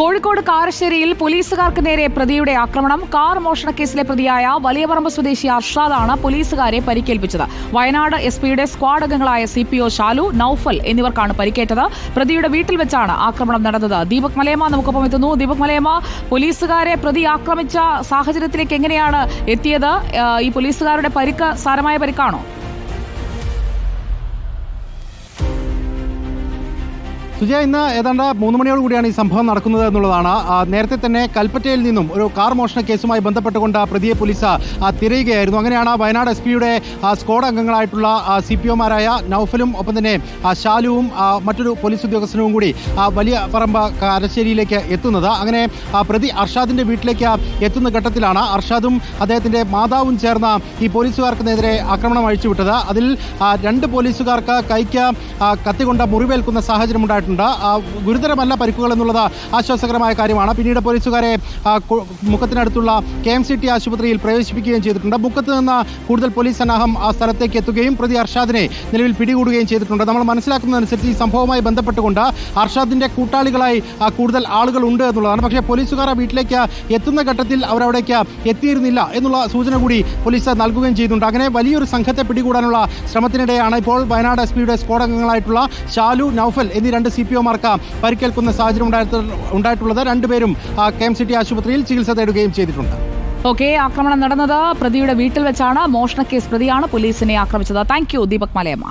കോഴിക്കോട് കാരശ്ശേരിയിൽ പോലീസുകാർക്ക് നേരെ പ്രതിയുടെ ആക്രമണം. കാർ മോഷണക്കേസിലെ പ്രതിയായ വലിയപറമ്പ് സ്വദേശി അർഷാദാണ് പോലീസുകാരെ പരിക്കേൽപ്പിച്ചത്. വയനാട് എസ് പിയുടെ സ്ക്വാഡ് അംഗങ്ങളായ C P O Shalu Naufal എന്നിവർക്കാണ് പരിക്കേറ്റത്. പ്രതിയുടെ വീട്ടിൽ വെച്ചാണ് ആക്രമണം നടന്നത്. ദീപക് മലയമ്മ നമുക്കൊപ്പം എത്തുന്നു. ദീപക് മലയമ്മ പോലീസുകാരെ പ്രതി ആക്രമിച്ച സാഹചര്യത്തിലേക്ക് എങ്ങനെയാണ് എത്തിയത്? ഈ പോലീസുകാരുടെ പരിക്ക് സാരമായ പരിക്കാണോ? സുജയ ഇന്ന് ഏതാണ്ട് മൂന്ന് മണിയോട് കൂടിയാണ് ഈ സംഭവം നടക്കുന്നത് എന്നുള്ളതാണ്. നേരത്തെ തന്നെ കൽപ്പറ്റയിൽ നിന്നും ഒരു കാർ മോഷണ കേസുമായി ബന്ധപ്പെട്ടുകൊണ്ട് പ്രതിയെ പോലീസ് തിരയുകയായിരുന്നു. അങ്ങനെയാണ് വയനാട് എസ് പിയുടെ സ്ക്വാഡ് അംഗങ്ങളായിട്ടുള്ള സി പി ഒമാരായ നൌഫലും ഒപ്പം തന്നെ ഷാലുവും മറ്റൊരു പോലീസ് ഉദ്യോഗസ്ഥനും കൂടി വലിയ പറമ്പ് കരശ്ശേരിയിലേക്ക് എത്തുന്നത്. അങ്ങനെ പ്രതി അർഷാദിന്റെ വീട്ടിലേക്ക് എത്തുന്ന ഘട്ടത്തിലാണ് അർഷാദും അദ്ദേഹത്തിന്റെ മാതാവും ചേർന്ന ഈ പോലീസുകാർക്ക് നേരെ ആക്രമണം അഴിച്ചുവിട്ടത്. അതിൽ രണ്ട് പോലീസുകാർക്ക് കൈക്ക് കത്തിക്കൊണ്ട് മുറിവേൽക്കുന്ന സാഹചര്യം ആ, ഗുരുതരമല്ല പരിക്കുകൾ എന്നുള്ളത് ആശ്വാസകരമായ കാര്യമാണ്. പിന്നീട് പോലീസുകാരെ മുഖത്തിനടുത്തുള്ള കു- എം സി ടി ആശുപത്രിയിൽ പ്രവേശിപ്പിക്കുകയും ചെയ്തിട്ടുണ്ട്. മുക്കത്ത് നിന്ന് കൂടുതൽ പോലീസ് സന്നാഹം ആ സ്ഥലത്തേക്ക് എത്തുകയും പ്രതി അർഷാദിനെ നിലവിൽ പിടികൂടുകയും ചെയ്തിട്ടുണ്ട്. നമ്മൾ മനസ്സിലാക്കുന്നതനുസരിച്ച് ഈ സംഭവവുമായി ബന്ധപ്പെട്ടുകൊണ്ട് അർഷാദിന്റെ കൂട്ടാളികളായി കൂടുതൽ ആളുകൾ ഉണ്ട് എന്നുള്ളതാണ്. പക്ഷേ പോലീസുകാർ ആ വീട്ടിലേക്ക് എത്തുന്ന ഘട്ടത്തിൽ അവരവിടേക്ക് എത്തിയിരുന്നില്ല എന്നുള്ള സൂചന കൂടി പോലീസ് നൽകുകയും ചെയ്തിട്ടുണ്ട്. അങ്ങനെ വലിയൊരു സംഘത്തെ പിടികൂടാനുള്ള ശ്രമത്തിനിടെയാണ് ഇപ്പോൾ വയനാട് എസ് പിയുടെ സ്ക്വാഡ് അംഗങ്ങളായിട്ടുള്ള ഷാലു നൌഫൽ എന്നീ രണ്ട് സി പി ഒമാർക്ക് പരിക്കേൽക്കുന്ന സാഹചര്യം ഉണ്ടായിട്ടുള്ളത് രണ്ടുപേരും കെ എം സി ടി ആശുപത്രിയിൽ ചികിത്സ തേടുകയും ചെയ്തിട്ടുണ്ട്. ഓക്കെ ആക്രമണം നടന്നത് പ്രതിയുടെ വീട്ടിൽ വെച്ചാണ്. മോഷണ കേസ് പ്രതിയാണ് പോലീസിനെ ആക്രമിച്ചത്. Thank you Deepak Malayamma.